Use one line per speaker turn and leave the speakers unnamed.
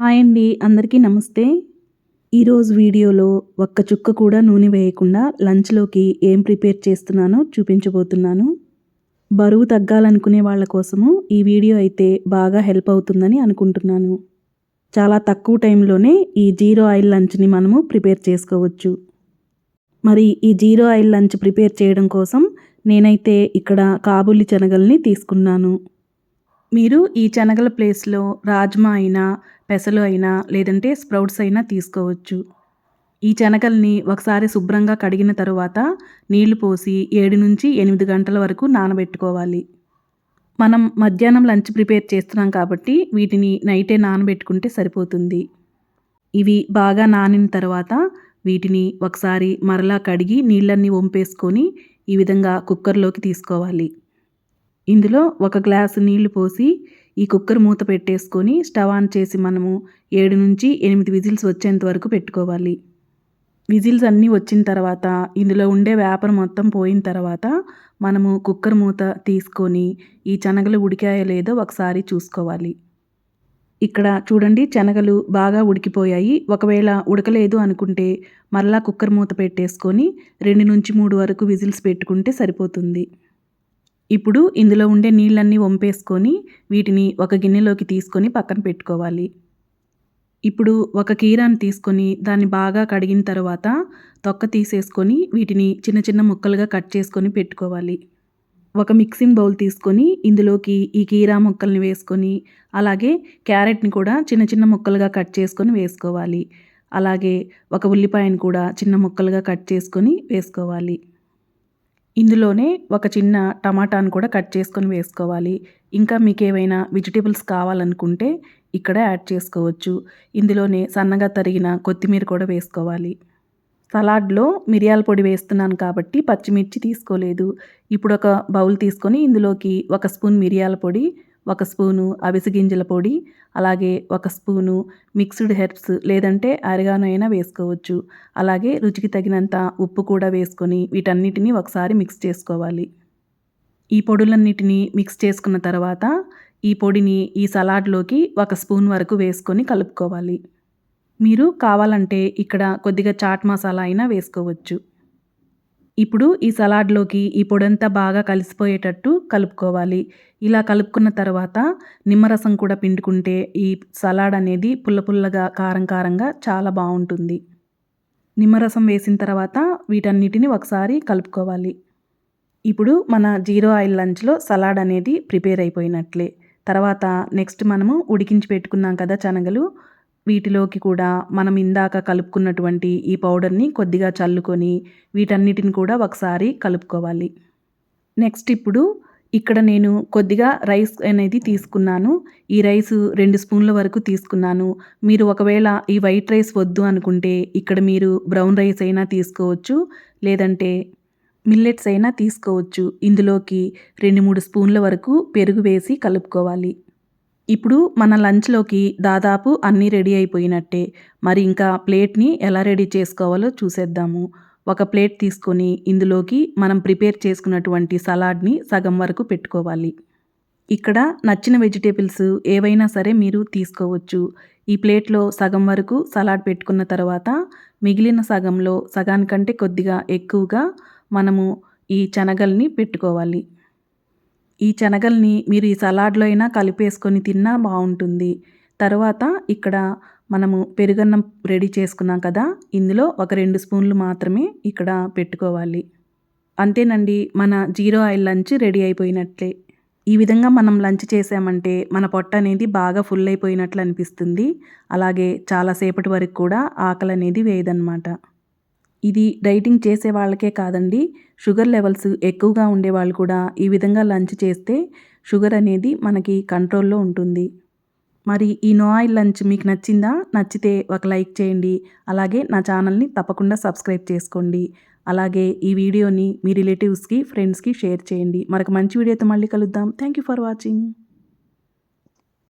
Hi అండి అందరికీ నమస్తే. ఈరోజు వీడియోలో ఒక్క చుక్క కూడా నూనె వేయకుండా లంచ్లోకి ఏం ప్రిపేర్ చేస్తున్నానో చూపించబోతున్నాను. బరువు తగ్గాలనుకునే వాళ్ళ కోసము ఈ వీడియో అయితే బాగా హెల్ప్ అవుతుందని అనుకుంటున్నాను. చాలా తక్కువ టైంలోనే ఈ జీరో ఆయిల్ లంచ్ని మనము ప్రిపేర్ చేసుకోవచ్చు. మరి ఈ జీరో ఆయిల్ లంచ్ ప్రిపేర్ చేయడం కోసం నేనైతే ఇక్కడ కాబులి శనగల్ని తీసుకున్నాను. మీరు ఈ శనగల ప్లేస్లో రాజ్మా అయినా పెసలు అయినా లేదంటే స్ప్రౌట్స్ అయినా తీసుకోవచ్చు. ఈ శనగల్ని ఒకసారి శుభ్రంగా కడిగిన తరువాత నీళ్ళు పోసి ఏడు నుంచి ఎనిమిది గంటల వరకు నానబెట్టుకోవాలి. మనం మధ్యాహ్నం లంచ్ ప్రిపేర్ చేస్తున్నాం కాబట్టి వీటిని నైటే నానబెట్టుకుంటే సరిపోతుంది. ఇవి బాగా నానిన తర్వాత వీటిని ఒకసారి మరలా కడిగి నీళ్ళన్నీ వంపేసుకొని ఈ విధంగా కుక్కర్లోకి తీసుకోవాలి. ఇందులో ఒక గ్లాసు నీళ్ళు పోసి ఈ కుక్కర్ మూత పెట్టేసుకొని స్టవ్ ఆన్ చేసి మనము ఏడు నుంచి ఎనిమిది విజిల్స్ వచ్చేంత వరకు పెట్టుకోవాలి. విజిల్స్ అన్నీ వచ్చిన తర్వాత ఇందులో ఉండే వేపర్ మొత్తం పోయిన తర్వాత మనము కుక్కర్ మూత తీసుకొని ఈ శనగలు ఉడికాయో లేదో ఒకసారి చూసుకోవాలి. ఇక్కడ చూడండి శనగలు బాగా ఉడికిపోయాయి. ఒకవేళ ఉడకలేదు అనుకుంటే మరలా కుక్కర్ మూత పెట్టేసుకొని రెండు నుంచి మూడు వరకు విజిల్స్ పెట్టుకుంటే సరిపోతుంది. ఇప్పుడు ఇందులో ఉండే నీళ్ళన్నీ వంపేసుకొని వీటిని ఒక గిన్నెలోకి తీసుకొని పక్కన పెట్టుకోవాలి. ఇప్పుడు ఒక కీరాన్ని తీసుకొని దాన్ని బాగా కడిగిన తర్వాత తొక్క తీసేసుకొని వీటిని చిన్న చిన్న ముక్కలుగా కట్ చేసుకొని పెట్టుకోవాలి. ఒక మిక్సింగ్ బౌల్ తీసుకొని ఇందులోకి ఈ కీరా ముక్కల్ని వేసుకొని అలాగే క్యారెట్ని కూడా చిన్న చిన్న ముక్కలుగా కట్ చేసుకొని వేసుకోవాలి. అలాగే ఒక ఉల్లిపాయను కూడా చిన్న ముక్కలుగా కట్ చేసుకొని వేసుకోవాలి. ఇందులోనే ఒక చిన్న టమాటాను కూడా కట్ చేసుకొని వేసుకోవాలి. ఇంకా మీకు ఏవైనా వెజిటేబుల్స్ కావాలనుకుంటే ఇక్కడ యాడ్ చేసుకోవచ్చు. ఇందులోనే సన్నగా తరిగిన కొత్తిమీర కూడా వేసుకోవాలి. సలాడ్లో మిరియాల పొడి వేస్తున్నాను కాబట్టి పచ్చిమిర్చి తీసుకోలేదు. ఇప్పుడు ఒక బౌల్ తీసుకొని ఇందులోకి ఒక స్పూన్ మిరియాల పొడి ఒక స్పూను అవిసి గింజల పొడి అలాగే ఒక స్పూను మిక్స్డ్ హెర్బ్స్ లేదంటే అరగానో అయినా వేసుకోవచ్చు. అలాగే రుచికి తగినంత ఉప్పు కూడా వేసుకొని వీటన్నిటిని ఒకసారి మిక్స్ చేసుకోవాలి. ఈ పొడులన్నిటినీ మిక్స్ చేసుకున్న తర్వాత ఈ పొడిని ఈ సలాడ్లోకి ఒక స్పూన్ వరకు వేసుకొని కలుపుకోవాలి. మీరు కావాలంటే ఇక్కడ కొద్దిగా చాట్ మసాలా అయినా వేసుకోవచ్చు. ఇప్పుడు ఈ సలాడ్లోకి ఈ పొడంతా బాగా కలిసిపోయేటట్టు కలుపుకోవాలి. ఇలా కలుపుకున్న తర్వాత నిమ్మరసం కూడా పిండుకుంటే ఈ సలాడ్ అనేది పుల్ల పుల్లగా కారం కారంగా చాలా బాగుంటుంది. నిమ్మరసం వేసిన తర్వాత వీటన్నిటిని ఒకసారి కలుపుకోవాలి. ఇప్పుడు మన జీరో ఆయిల్ లంచ్లో సలాడ్ అనేది ప్రిపేర్ అయిపోయినట్లే. తర్వాత నెక్స్ట్ మనము ఉడికించి పెట్టుకున్నాం కదా శనగలు వీటిలోకి కూడా మనం ఇందాక కలుపుకున్నటువంటి ఈ పౌడర్ని కొద్దిగా చల్లుకొని వీటన్నిటిని కూడా ఒకసారి కలుపుకోవాలి. నెక్స్ట్ ఇప్పుడు ఇక్కడ నేను కొద్దిగా రైస్ అనేది తీసుకున్నాను. ఈ రైస్ రెండు స్పూన్ల వరకు తీసుకున్నాను. మీరు ఒకవేళ ఈ వైట్ రైస్ వద్దు అనుకుంటే ఇక్కడ మీరు బ్రౌన్ రైస్ అయినా తీసుకోవచ్చు. లేదంటే మిల్లెట్స్ అయినా తీసుకోవచ్చు. ఇందులోకి రెండు మూడు స్పూన్ల వరకు పెరుగు వేసి కలుపుకోవాలి. ఇప్పుడు మన లంచ్లోకి దాదాపు అన్నీ రెడీ అయిపోయినట్టే. మరి ఇంకా ప్లేట్ని ఎలా రెడీ చేసుకోవాలో చూసేద్దాము. ఒక ప్లేట్ తీసుకొని ఇందులోకి మనం ప్రిపేర్ చేసుకున్నటువంటి సలాడ్ని సగం వరకు పెట్టుకోవాలి. ఇక్కడ నచ్చిన వెజిటేబుల్స్ ఏవైనా సరే మీరు తీసుకోవచ్చు. ఈ ప్లేట్లో సగం వరకు సలాడ్ పెట్టుకున్న తర్వాత మిగిలిన సగంలో సగానికంటే కొద్దిగా ఎక్కువగా మనము ఈ శనగల్ని పెట్టుకోవాలి. ఈ శనగల్ని మీరు ఈ సలాడ్లో అయినా కలిపేసుకొని తిన్నా బాగుంటుంది. తర్వాత ఇక్కడ మనము పెరుగన్నం రెడీ చేసుకున్నాం కదా ఇందులో ఒక రెండు స్పూన్లు మాత్రమే ఇక్కడ పెట్టుకోవాలి. అంతేనండి మన జీరో ఆయిల్ లంచ్ రెడీ అయిపోయినట్లే. ఈ విధంగా మనం లంచ్ చేసామంటే మన పొట్ట అనేది బాగా ఫుల్ అయిపోయినట్లు అనిపిస్తుంది. అలాగే చాలాసేపటి వరకు కూడా ఆకలి అనేది వేయదన్నమాట. ఇది డైటింగ్ చేసే వాళ్ళకే కాదండి. షుగర్ లెవెల్స్ ఎక్కువగా ఉండే వాళ్ళు కూడా ఈ విధంగా లంచ్ చేస్తే షుగర్ అనేది మనకి కంట్రోల్లో ఉంటుంది. మరి ఈ నో ఆయిల్ లంచ్ మీకు నచ్చిందా? నచ్చితే ఒక లైక్ చేయండి. అలాగే నా ఛానల్ని తప్పకుండా సబ్స్క్రైబ్ చేసుకోండి. అలాగే ఈ వీడియోని మీ రిలేటివ్స్కి ఫ్రెండ్స్కి షేర్ చేయండి. మరొక మంచి వీడియోతో మళ్ళీ కలుద్దాం. Thank you for watching.